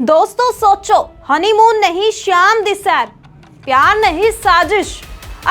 ਦੋਸਤੋ, ਸੋਚੋ ਹਨੀਮੂਨ ਨਹੀਂ, ਸ਼ਾਮ ਦੀ ਸੈਰ, ਪਿਆਰ ਨਹੀਂ, ਸਾਜ਼ਿਸ਼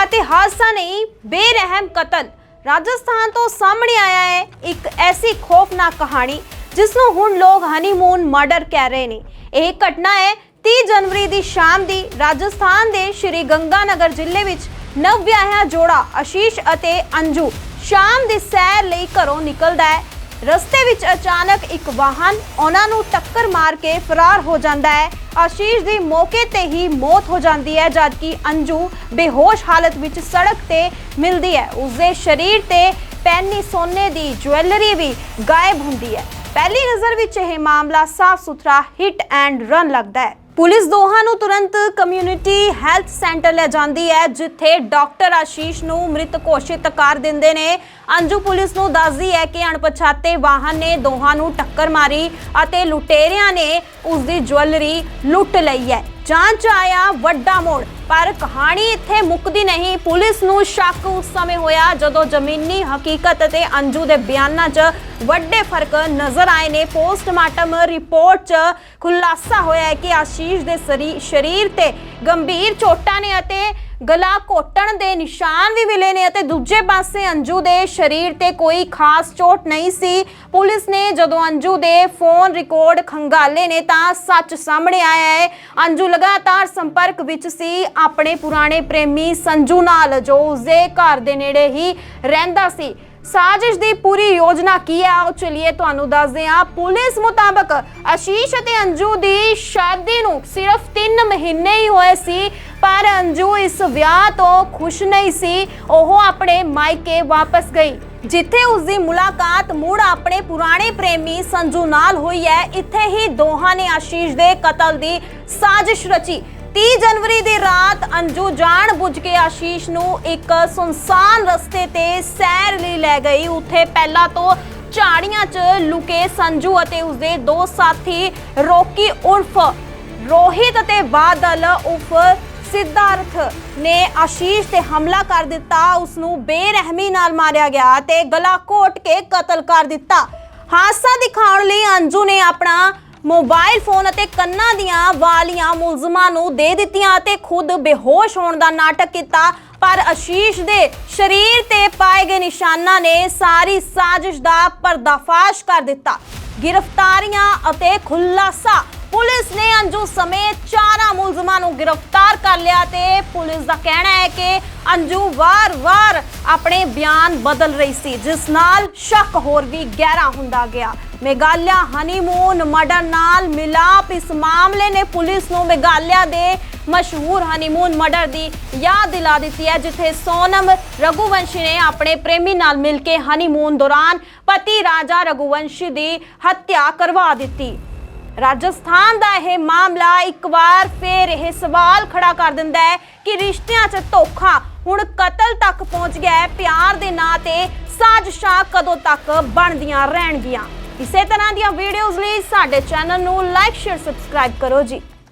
ਅਤੇ ਹਾਦਸਾ ਨਹੀਂ, ਬੇਰਹਿਮ ਕਤਲ। ਰਾਜਸਥਾਨ ਤੋਂ ਸਾਹਮਣੇ ਆਇਆ ਹੈ ਇੱਕ ਐਸੀ ਖੌਫਨਾਕ ਕਹਾਣੀ ਜਿਸ ਨੂੰ ਹੁਣ ਲੋਕ ਹਨੀਮੂਨ ਮਰਡਰ ਕਹਿ ਰਹੇ ਨੇ। ਇਹ ਘਟਨਾ ਹੈ 30 ਜਨਵਰੀ ਦੀ ਸ਼ਾਮ ਦੀ। ਰਾਜਸਥਾਨ ਦੇ ਸ਼੍ਰੀ ਗੰਗਾਨਗਰ ਜ਼ਿਲ੍ਹੇ ਵਿੱਚ ਨਵ ਵਿਆਹਿਆ ਜੋੜਾ ਆਸ਼ੀਸ਼ ਅਤੇ ਅੰਜੂ ਸ਼ਾਮ ਦੀ ਸੈਰ ਲਈ ਘਰੋਂ ਨਿਕਲਦਾ ਹੈ। ਰਸਤੇ ਵਿੱਚ ਅਚਾਨਕ ਇੱਕ ਵਾਹਨ ਉਹਨਾਂ ਨੂੰ ਟੱਕਰ ਮਾਰ ਕੇ ਫਰਾਰ ਹੋ ਜਾਂਦਾ ਹੈ। ਆਸ਼ੀਸ਼ ਦੀ ਮੌਕੇ ਤੇ ਹੀ ਮੌਤ ਹੋ ਜਾਂਦੀ ਹੈ, ਜਦਕਿ ਅੰਜੂ ਬੇਹੋਸ਼ ਹਾਲਤ ਵਿੱਚ ਸੜਕ ਤੇ ਮਿਲਦੀ ਹੈ। ਉਸਦੇ ਸਰੀਰ ਤੇ ਪੈਨੀ ਸੋਨੇ ਦੀ ਜੁਐਲਰੀ ਵੀ ਗਾਇਬ ਹੁੰਦੀ ਹੈ। ਪਹਿਲੀ ਨਜ਼ਰ ਵਿੱਚ ਇਹ ਮਾਮਲਾ ਸਾਫ਼ ਸੁਥਰਾ ਹਿੱਟ ਐਂਡ ਰਨ ਲੱਗਦਾ ਹੈ। ਪੁਲਿਸ ਦੋਹਾਂ ਨੂੰ ਤੁਰੰਤ ਕਮਿਊਨਿਟੀ ਹੈਲਥ ਸੈਂਟਰ ਲੈ ਜਾਂਦੀ ਹੈ, ਜਿੱਥੇ ਡਾਕਟਰ ਆਸ਼ੀਸ਼ ਨੂੰ ਮ੍ਰਿਤ ਘੋਸ਼ਿਤ ਕਰ ਦਿੰਦੇ ਨੇ। ਅੰਜੂ ਪੁਲਿਸ ਨੂੰ ਦੱਸਦੀ ਹੈ ਕਿ ਅਣਪਛਾਤੇ ਵਾਹਨ ਨੇ ਦੋਹਾਂ ਨੂੰ ਟੱਕਰ ਮਾਰੀ ਅਤੇ ਲੁਟੇਰਿਆਂ ਨੇ ਉਸ ਦੀ ਜੁਐਲਰੀ ਲੁੱਟ ਲਈ ਹੈ। ਜਾਂਚ ਆਇਆ ਵੱਡਾ ਮੋੜ। ਪਰ ਕਹਾਣੀ ਇੱਥੇ ਮੁੱਕਦੀ ਨਹੀਂ। ਪੁਲਿਸ ਨੂੰ ਸ਼ੱਕ ਉਸ ਸਮੇਂ ਹੋਇਆ ਜਦੋਂ ਜ਼ਮੀਨੀ ਹਕੀਕਤ ਅਤੇ ਅੰਜੂ ਦੇ ਬਿਆਨਾਂ 'ਚ ਵੱਡੇ ਫ਼ਰਕ ਨਜ਼ਰ ਆਏ ਨੇ। ਪੋਸਟਮਾਰਟਮ ਰਿਪੋਰਟ 'ਚ ਖੁਲਾਸਾ ਹੋਇਆ ਹੈ ਕਿ ਆਸ਼ੀਸ਼ ਦੇ ਸਰੀ- ਸਰੀਰ ਤੇ ਗੰਭੀਰ ਚੋਟਾਂ ਨੇ ਅਤੇ ਗਲਾ ਘੋਟਣ ਦੇ ਨਿਸ਼ਾਨ ਵੀ ਮਿਲੇ ਨੇ ਅਤੇ ਦੂਜੇ ਪਾਸੇ ਅੰਜੂ ਦੇ ਸਰੀਰ ਤੇ ਕੋਈ ਖਾਸ ਚੋਟ ਨਹੀਂ ਸੀ। ਪੁਲਿਸ ਨੇ ਜਦੋਂ ਅੰਜੂ ਦੇ ਫੋਨ ਰਿਕਾਰਡ ਖੰਗਾਲੇ ਨੇ ਤਾਂ ਸੱਚ ਸਾਹਮਣੇ ਆਇਆ ਹੈ। ਅੰਜੂ ਲਗਾਤਾਰ ਸੰਪਰਕ ਵਿੱਚ ਸੀ। ਆਪਣੇ ਪੁਰਾਣੇ ਪ੍ਰੇਮੀ ਸੰਜੂ ਨਾਲ ਜੋ ਉਸਦੇ ਘਰ ਦੇ ਨੇੜੇ ਹੀ ਰਹਿੰਦਾ ਸੀ। ਸਾਜ਼ਿਸ਼ ਦੀ ਪੂਰੀ ਯੋਜਨਾ ਕੀ ਹੈ? ਉਹ ਚਲਿਏ ਤੁਹਾਨੂੰ ਦੱਸਦੇ ਹਾਂ। ਪੁਲਿਸ ਮੁਤਾਬਕ ਆਸ਼ੀਸ਼ ਅਤੇ ਅੰਜੂ ਦੀ ਸ਼ਾਦੀ ਨੂੰ ਸਿਰਫ 3 ਮਹੀਨੇ ਹੀ ਹੋਏ ਸੀ, ਪਰ ਅੰਜੂ ਇਸ ਵਿਆਹ ਤੋਂ ਖੁਸ਼ ਨਹੀਂ ਸੀ। ਉਹ ਆਪਣੇ ਮਾਇਕੇ ਵਾਪਸ ਗਈ। ਜਿੱਥੇ ਉਸ ਦੀ ਮੁਲਾਕਾਤ ਮੁੜ ਆਪਣੇ ਪੁਰਾਣੇ ਪ੍ਰੇਮੀ ਸੰਜੂ ਨਾਲ ਹੋਈ ਹੈ। ਇੱਥੇ ਹੀ ਦੋਹਾਂ ਨੇ ਆਸ਼ੀਸ਼ ਦੇ ਕਤਲ ਦੀ ਸਾਜ਼ਿਸ਼ ਰਚੀ। 30 ਜਨਵਰੀ ਦੀ ਰਾਤ ਅੰਜੂ ਜਾਣ ਬੁੱਝ ਕੇ ਆਸ਼ੀਸ਼ ਨੂੰ ਇੱਕ ਸੁਨਸਾਨ ਰਸਤੇ ਤੇ ਸੈਰ ਲਈ ਲੈ ਗਈ। ਉੱਥੇ ਪਹਿਲਾਂ ਤੋਂ ਝਾੜੀਆਂ 'ਚ ਲੁਕੇ ਸੰਜੂ ਅਤੇ ਉਸਦੇ ਦੋ ਸਾਥੀ ਰੋਕੀ ਉਰਫ ਰੋਹਿਤ ਅਤੇ ਬਾਦਲ ਉਰਫ ਸਿੱਧਾਰਥ ਨੇ ਆਸ਼ੀਸ਼ ਤੇ ਹਮਲਾ ਕਰ ਦਿੱਤਾ। ਉਸ ਨੂੰ ਬੇਰਹਿਮੀ ਨਾਲ ਮਾਰਿਆ ਗਿਆ ਤੇ ਗਲਾ ਘੋਟ ਕੇ ਕਤਲ ਕਰ ਦਿੱਤਾ। ਹਾਦਸਾ ਦਿਖਾਉਣ ਲਈ ਅੰਜੂ ਨੇ ਆਪਣਾ ਮੋਬਾਈਲ ਫੋਨ ਅਤੇ ਕੰਨਾਂ ਦੀਆਂ ਵਾਲੀਆਂ ਮੁਲਜ਼ਮਾਂ ਨੂੰ ਦੇ ਦਿੱਤੀਆਂ ਅਤੇ ਖੁਦ ਬੇਹੋਸ਼ ਹੋਣ ਦਾ ਨਾਟਕ ਕੀਤਾ। ਪਰ ਆਸ਼ੀਸ਼ ਦੇ ਸਰੀਰ ਤੇ ਪਾਏ ਗਏ ਨਿਸ਼ਾਨਾਂ ਨੇ ਸਾਰੀ ਸਾਜ਼ਿਸ਼ ਦਾ ਪਰਦਾਫਾਸ਼ ਕਰ ਦਿੱਤਾ। ਗ੍ਰਿਫਤਾਰੀਆਂ ਅਤੇ ਖੁਲਾਸਾ। ਪੁਲਿਸ ਨੇ ਅੰਜੂ ਸਮੇਤ ਚਾਰਾਂ ਮੁਲਜ਼ਮਾਂ ਨੂੰ ਗ੍ਰਿਫਤਾਰ ਕਰ ਲਿਆ ਤੇ ਪੁਲਿਸ ਦਾ ਕਹਿਣਾ ਹੈ ਕਿ ਅੰਜੂ ਵਾਰ-ਵਾਰ ਆਪਣੇ ਬਿਆਨ ਬਦਲ ਰਹੀ ਸੀ, ਜਿਸ ਨਾਲ ਸ਼ੱਕ ਹੋਰ ਵੀ ਗਹਿਰਾ ਹੁੰਦਾ ਗਿਆ। ਮੇਗਾਲਿਆ ਹਨੀਮੂਨ ਮਰਡਰ ਨਾਲ ਮਿਲਾਪ ਇਸ ਮਾਮਲੇ ਨੇ ਪੁਲਿਸ ਨੂੰ ਮੇਗਾਲਿਆ ਦੇ ਮਸ਼ਹੂਰ ਹਨੀਮੂਨ ਮਰਡਰ ਦੀ ਯਾਦ ਦਿਲਾ ਦਿੱਤੀ ਹੈ, ਜਿੱਥੇ ਸੋਨਮ ਰਘੂਵੰਸ਼ੀ ਨੇ ਆਪਣੇ ਪ੍ਰੇਮੀ ਨਾਲ ਮਿਲ ਕੇ ਹਨੀਮੂਨ ਦੌਰਾਨ ਪਤੀ ਰਾਜਾ ਰਘੁਵੰਸ਼ੀ ਦੀ ਹੱਤਿਆ ਕਰਵਾ ਦਿੱਤੀ। ਰਾਜਸਥਾਨ ਦਾ ਇਹ ਮਾਮਲਾ ਇੱਕ ਵਾਰ ਫੇਰ ਇਹ ਸਵਾਲ ਖੜਾ ਕਰ ਦਿੰਦਾ ਹੈ ਕਿ ਰਿਸ਼ਤਿਆਂ 'ਚ ਧੋਖਾ ਹੁਣ ਕਤਲ ਤੱਕ ਪਹੁੰਚ ਗਿਆ ਹੈ। ਪਿਆਰ ਦੇ ਨਾਂ ਤੇ ਸਾਜ਼ਿਸ਼ਾਂ ਕਦੋਂ ਤੱਕ ਬਣਦੀਆਂ ਰਹਿਣਗੀਆਂ। ਇਸੇ ਤਰ੍ਹਾਂ ਦੀਆਂ ਵੀਡੀਓਜ਼ ਲਈ ਸਾਡੇ ਚੈਨਲ ਨੂੰ ਲਾਈਕ ਸ਼ੇਅਰ ਸਬਸਕ੍ਰਾਈਬ ਕਰੋ ਜੀ।